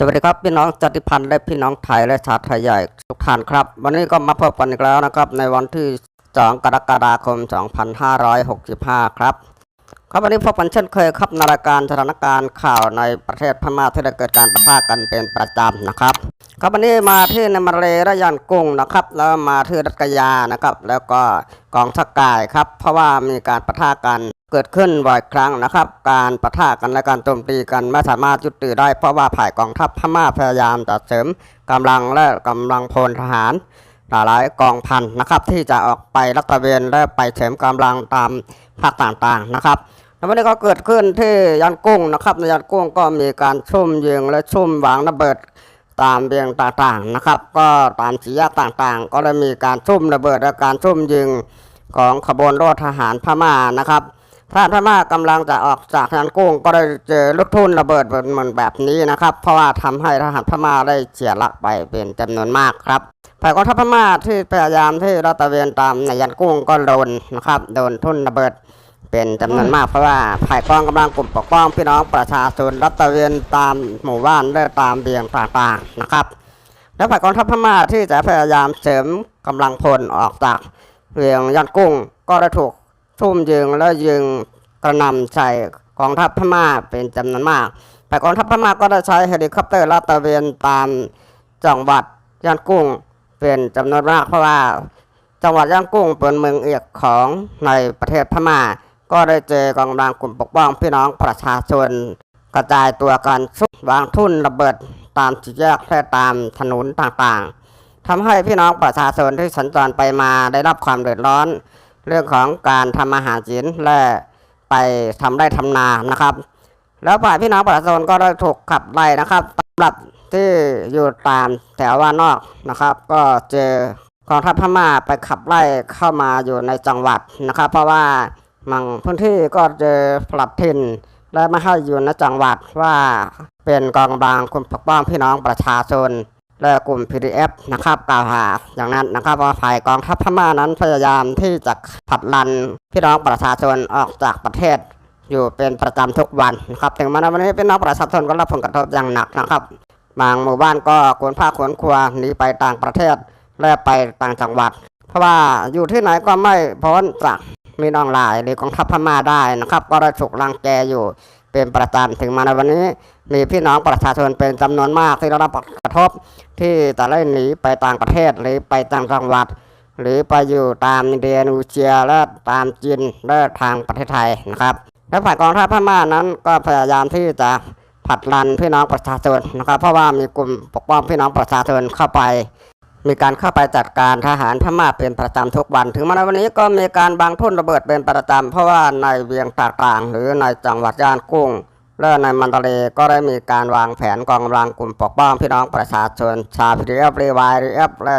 สวัสดีครับพี่น้องจติพันธ์และพี่น้องไทยและชาติไทยใหญ่ทุกท่านครับ วันนี้ก็มาพบกันอีกแล้วนะครับ ในวันที่ 2 กรกฎาคม 2565 ครับครับวันนี้พบกันเช่นเคยครับในรายการสถานการณ์ข่าวในประเทศพม่าที่ได้เกิดการประทะกันเป็นประจำนะครับ ครับวันนี้มาที่ในมาเลและยันกุ้งนะครับ แล้วมาที่รัตกยานะครับ แล้วก็กองทัพกายครับ เพราะว่ามีการประทะกัน เกิดขึ้นบ่อยครั้งนะครับ การประทะกันและการโจมตีกันไม่สามารถยุติได้ เพราะว่าฝ่ายกองทัพพม่าพยายามจะเสริมกำลังและกำลังพลทหารหลายกองพันนะครับ ที่จะออกไปรัตะเวนและไปเสริมกำลังตามภาคต่างๆนะครับแล้ววันนี้ก็เกิดขึ้นที่ยันกุ้งนะครับในยันกุ้งก็มีการชุ่มยิงและชุ่มวางระเบิดตามเบียงต่างๆนะครับ ก็ตามสีแยกต่างๆ ก็ได้มีการชุ่มระเบิดและการชุ่มยิงของขบวนรถทหารพม่านะครับ ทหารพม่ากำลังจะออกจากยันกุ้งก็ได้เจอลูกทุ่นระเบิดเหมือนแบบนี้นะครับ เพราะว่าทำให้ทหารพม่าได้เสียหลักไปเป็นจำนวนมากครับฝ่ายกองทัพพม่าที่พยายามที่รัตะเวนตามในยันกุ้งก็โดนนะครับโดนทุ่นระเบิดเป็นจำนวนมากเพราะว่าฝ่ายกองกำลังกลุ่มปกป้องพี่น้องประชาชนรัตะเวนตามหมู่บ้านและตามเบียงต่างๆนะครับ และฝ่ายกองทัพพม่าที่จะพยายามเสริมกำลังพลออกจากเวียงยันกุ้งก็ได้ถูก ทุ่มยิงและยิงกระหน่ำใส่กองทัพพม่าเป็นจำนวนมากฝ่กองทัพพม่าก็ได้ใช้เฮลิคอปเตอร์รัตระเวนตามจังหวัดยันกุ้งเป็นจำนวนมากเพราะว่า จังหวัดย่างกุ้งเป็นเมืองเอกของในประเทศพม่า ก็ได้เจอกองกำลังกลุ่มปกป้องพี่น้องประชาชน กระจายตัวกันซุกวางทุ่นระเบิดตามสี่แยกและตามถนนต่างๆทำให้พี่น้องประชาชนที่สัญจรไปมาได้รับความเดือดร้อน เรื่องของการทำอาหารจินและไปทำไร่ทำนานะครับ แล้วฝ่ายพี่น้องประชาชนก็ได้ถูกขับไล่นะครับสำหรับที่อยู่ตามแถวว่านอกนะครับ ก็เจอกองทัพพม่าไปขับไล่เข้ามาอยู่ในจังหวัดนะครับ เพราะว่าบางพื้นที่ก็เจอปรับถิ่นและไม่ให้อยู่ในจังหวัดว่าเป็นกองกำลังคุมปกป้องพี่น้องประชาชน และกลุ่ม PDF นะครับกล่าวหาอย่างนั้นนะครับว่าฝ่ายกองทัพพม่านั้นพยายามที่จะผลัดลันพี่น้องประชาชนออกจากประเทศ อยู่เป็นประจำทุกวันนะครับถึงแม้ในวันนี้พี่น้องประชาชนก็รับผลกระทบอย่างหนักนะครับบางหมู่บ้านก็ขนผ้าขนครัวหนีไปต่างประเทศและไปต่างจังหวัด เพราะว่าอยู่ที่ไหนก็ไม่พ้นจากมีน้องลายหรือกองทัพพม่าได้นะครับ ก็ได้ถูกรังแกอยู่เป็นประจำถึงมาในวันนี้ มีพี่น้องประชาชนเป็นจำนวนมากที่ได้รับผลกระทบ ที่จะได้หนีไปต่างประเทศหรือไปต่างจังหวัด หรือไปอยู่ตามเดียนูเซียและตามจีนและทางประเทศไทยนะครับ และฝ่ายกองทัพพม่านั้นก็พยายามที่จะผลัดรันพี่น้องประชาชนนะครับ เพราะว่ามีกลุ่มปกป้องพี่น้องประชาชนเข้าไป มีการเข้าไปจัดการทหารพม่าเป็นประจำทุกวัน ถึงแมาในวันนี้ก็มีการบางทุ่นระเบิดเป็นประจำเพราะว่าในเวียงต่างๆหรือในจังหวัดย่านกุ้ง และในมันดาเลก็ได้มีการวางแผนกองกำลังกลุ่มปกป้องพี่น้องประชาชนชาพีเอฟรีวายรีเอฟและ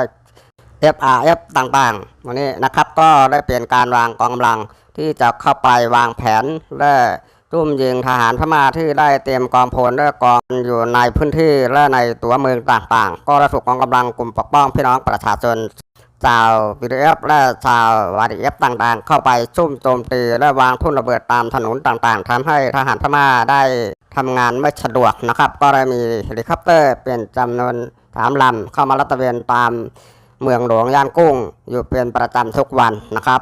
FRF ต่างๆวันนี้นะครับก็ได้เปลี่ยนการวางกองกำลังที่จะเข้าไปวางแผนและตุ้มยิงทหารพม่าที่ได้เตรียมกองพลและกองอยู่ในพื้นที่และในตัวเมืองต่างๆ ก็ได้ถูกกองกำลังกลุ่มปกป้องพี่น้องประชาชน ชาววีดีเอฟและชาววาดีเอฟต่างๆ เข้าไปซุ่มโจมตีและวางทุ่นระเบิดตามถนนต่างๆทำให้ทหารพม่าได้ทำงานไม่สะดวกนะครับ ก็เลยมีเฮลิคอปเตอร์เป็นจำนวนสามลำเข้ามารัตเวนตามเมืองหลวงย่านกุ้งอยู่เป็นประจำทุกวันนะครับ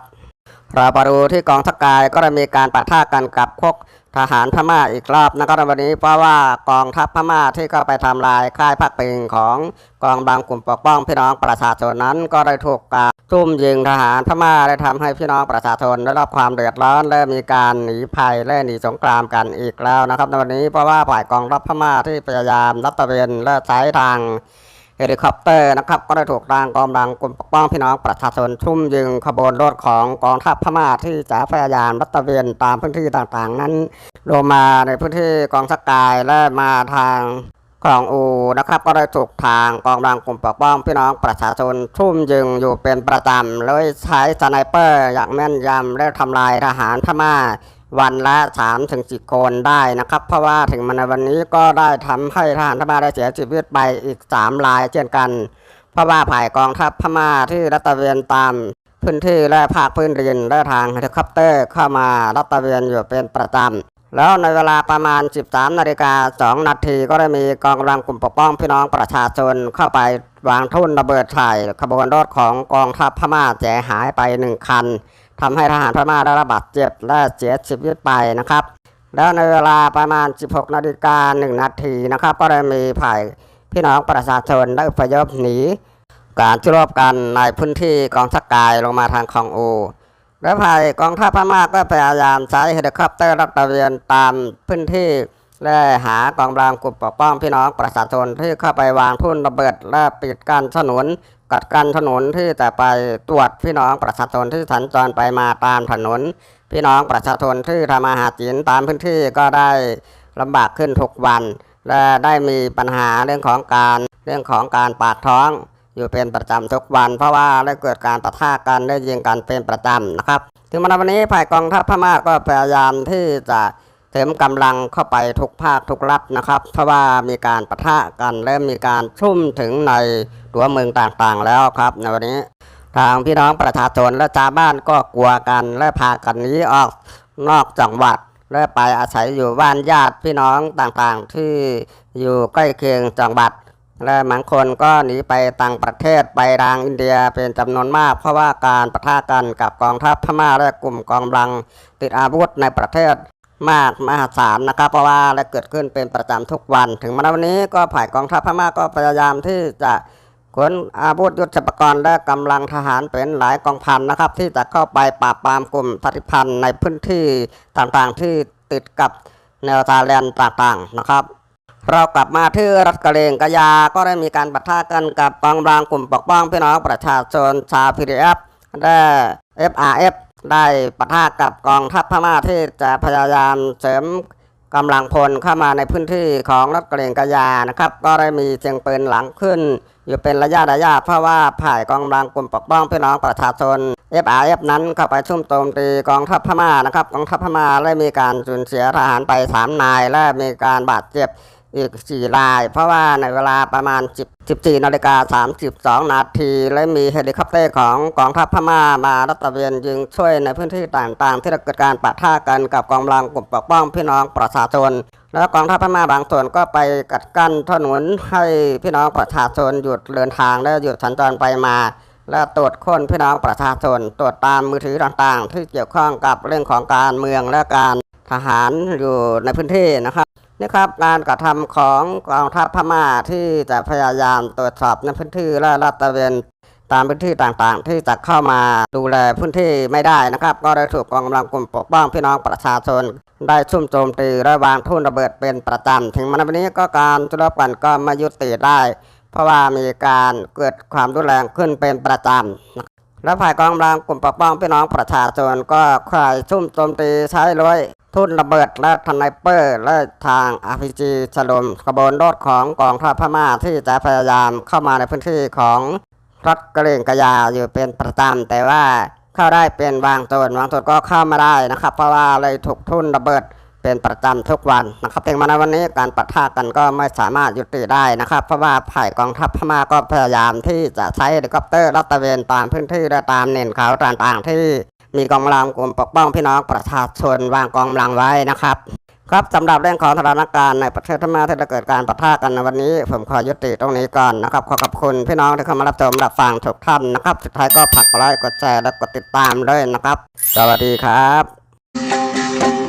เราไปดูที่กองทัพกายก็ได้มีการปะทะกันกับพวกทหารพม่าอีกรอบนะครับในวันนี้เพราะว่ากองทัพพม่าที่เข้าไปทำลายค่ายพักพิงของกองบางกลุ่มปกป้องพี่น้องประชาชนนั้นก็ได้ถูกการทุ่มยิงทหารพม่าได้ทำให้พี่น้องประชาชนได้รับความเดือดร้อนและมีการหนีภัยและหนีสงครามกันอีกแล้วนะครับในวันนี้เพราะว่าฝ่ายกองทัพพม่าที่พยายามรัตะเวนและใช้ทาง เฮลิคอปเตอร์นะครับก็ได้ถูกทางกองกำลังกลุ่มปกป้องพี่น้องประชาชนชุ่มยิงขบวนรถของกองทัพพม่าที่จะพยายามรัตระเวนตามพื้นที่ต่างๆ นั้น ลงมาในพื้นที่กองสกายและมาทางคลองอูนะครับก็ได้ถูกทางกองกำลังกลุ่มปกป้องพี่น้องประชาชนชุ่มยิงอยู่เป็นประจำเลยใช้สไนเปอร์อย่างแม่นยำและทำลายทหารพม่า วันละ3ถึง10คนได้นะครับ เพราะว่าถึงมาในวันนี้ก็ได้ทำให้ทหารพม่าได้เสียชีวิตไปอีก3รายเช่นกัน เพราะว่าฝ่ายกองทัพพม่าที่รัตระเวนตามพื้นที่และภาคพื้นดินและทางเฮลิคอปเตอร์เข้ามารัตระเวนอยู่เป็นประจำแล้วในเวลาประมาณ 13 นาฬิกา 2 นาทีก็ได้มีกองกำลังกลุ่มปกป้องพี่น้องประชาชนเข้าไปวางทุ่นระเบิดใส่ขบวนรถของกองทัพพม่าเสียหายไปหนึ่งคัน ทำให้ทหารพม่าได้รับบาดเจ็บและเสียชีวิตไปนะครับ แล้วในเวลาประมาณ 16 นาฬิกา 1 นาทีนะครับ ก็ได้มีฝ่ายพี่น้องประชาชนได้อพยพหนีการชุรบกันในพื้นที่กองทัพกายลงมาทางคลองโอและภายกองทัพพม่าก็พยายามใช้เฮลิคอปเตอร์รัตะเวนตามพื้นที่และหากองกำลังกลุ่มปกป้องพี่น้องประชาชนที่เข้าไปวางทุ่นระเบิดและปิดกั้นถนน กัดกันถนนที่จะไปตรวจพี่น้องประชาชนที่สัญจรไปมาตามถนน พี่น้องประชาชนที่ทำมาหากินตามพื้นที่ก็ได้ลำบากขึ้นทุกวัน และได้มีปัญหาเรื่องของการเรื่องของการปากท้องอยู่เป็นประจำทุกวัน เพราะว่าได้เกิดการปะทะกันได้ยิงกันเป็นประจำนะครับ ถึงมาวันนี้ฝ่ายกองทัพพม่าก็พยายามที่จะ เสริมกำลังเข้าไปทุกภาคทุกรัฐนะครับ เพราะว่ามีการปะทะกันเริ่มมีการชุ่มถึงในตัวเมืองต่างๆแล้วครับในวันนี้ทางพี่น้องประชาชนและชาวบ้านก็กลัวกันและพากันนี้ออกนอกจังหวัดและไปอาศัยอยู่บ้านญาติพี่น้องต่างๆ ที่อยู่ใกล้เคียงจังหวัด และบางคนก็หนีไปต่างประเทศไปทางอินเดียเป็นจำนวนมาก เพราะว่าการปะทะกันกับกองทัพพม่าและกลุ่มกองกำลังติดอาวุธในประเทศ มากมหาศาลนะครับ เพราะว่าได้เกิดขึ้นเป็นประจำทุกวัน ถึงมาวันนี้ก็ฝ่ายกองทัพพม่าก็พยายามที่จะขนอาวุธยุทโธปกรณ์และกำลังทหารเป็นหลายกองพันนะครับ ที่จะเข้าไปปราบปรามกลุ่มปฏิพันธ์ในพื้นที่ต่างๆที่ติดกับแนวชาแดนต่างๆนะครับ เรากลับมาที่รัฐกะเหรงกะยาก็ได้มีการปะทะกันกับกองกำลังกลุ่มปกป้องพี่น้องประชาชนชาวพีดีเอฟได้ FRF ได้ปะทะกับกองทัพพม่าที่จะพยายามเสริมกำลังพลเข้ามาในพื้นที่ของรัฐกะเหรงกะยานะครับ ก็ได้มีเสียงปืนหลังขึ้น อยู่เป็นระยะระยะเพราะว่าผ่ายกองกำลังกลุ่มปกป้องพี่น้องประชาชน FRF นั้นเข้าไปชุ่มโจมตีกองทัพพม่านะครับกองทัพพม่าได้มีการสูญเสียทหารไปสามนาย และมีการบาดเจ็บ อีก 4 ราย เพราะว่าในเวลาประมาณ 10 14นาฬิกา32 นาที และมีเฮลิคอปเตอร์ของกองทัพพม่ามารัตเวนยิงช่วยในพื้นที่ต่างๆ ที่เกิดการปะทะกันกับกองกำลังกลุ่มปกป้องพี่น้องประชาชน แล้วกองทัพพม่าบางส่วนก็ไปกัดกั้นถนนให้พี่น้องประชาชนหยุดเดินทางและหยุดสัญจรไปมา และตรวจค้นพี่น้องประชาชนตรวจตามมือถือต่างๆ ที่เกี่ยวข้องกับเรื่องของการเมืองและการ ทหารอยู่ในพื้นที่นะครับนี่ครับการกระทำของกองทัพพม่าที่จะพยายามตรวจสอบในพื้นที่และลาดตระเวนตามพื้นที่ต่างๆ ที่จะเข้ามาดูแลพื้นที่ไม่ได้นะครับ ก็ได้ถูกกองกำลังกลุ่มปกป้องพี่น้องประชาชน ได้ซุ่มโจมตีและวางทุ่นระเบิดเป็นประจำถึงมันวันนี้ก็การจุลบกันก็มายุติได้ เพราะว่ามีการเกิดความรุนแรงขึ้นเป็นประจำและฝ่ายกองกำลังกลุ่มปกป้องพี่น้องประชาชนก็คอยซุ่มโจมตีใช้ร้อย ทุ่นระเบิดและทนายเปอร์และทาง RPG ฉลุมขบวนรถของกองทัพพม่าที่จะพยายามเข้ามาในพื้นที่ของรัฐกะเหรี่ยงกะยาอยู่เป็นประจำแต่ว่าเข้าได้เป็นบางส่วนบางส่วนก็เข้ามาได้นะครับ เพราะว่าเลยถูกทุ่นระเบิดเป็นประจำทุกวันนะครับถึงมาในวันนี้การปะทะกันก็ไม่สามารถยุติได้นะครับ เพราะว่าฝ่ายกองทัพพม่าก็พยายามที่จะใช้เฮลิคอปเตอร์รัตะเวนตามพื้นที่และตามเนินเขาต่างๆที่ มีกองกำลังกลุ่มปกป้องพี่น้องประชาชนวางกองกำลังไว้นะครับครับสำหรับเรื่องของสถานการณ์ในประเทศพม่าที่จะเกิดการปะทะกันในวันนี้ ผมขอยุติตรงนี้ก่อนนะครับ ขอขอบคุณพี่น้องที่เข้ามารับชมรับฟังทุกท่านนะครับ สุดท้ายก็ฝากกดไลค์กดแชร์และกดติดตามด้วยนะครับ สวัสดีครับ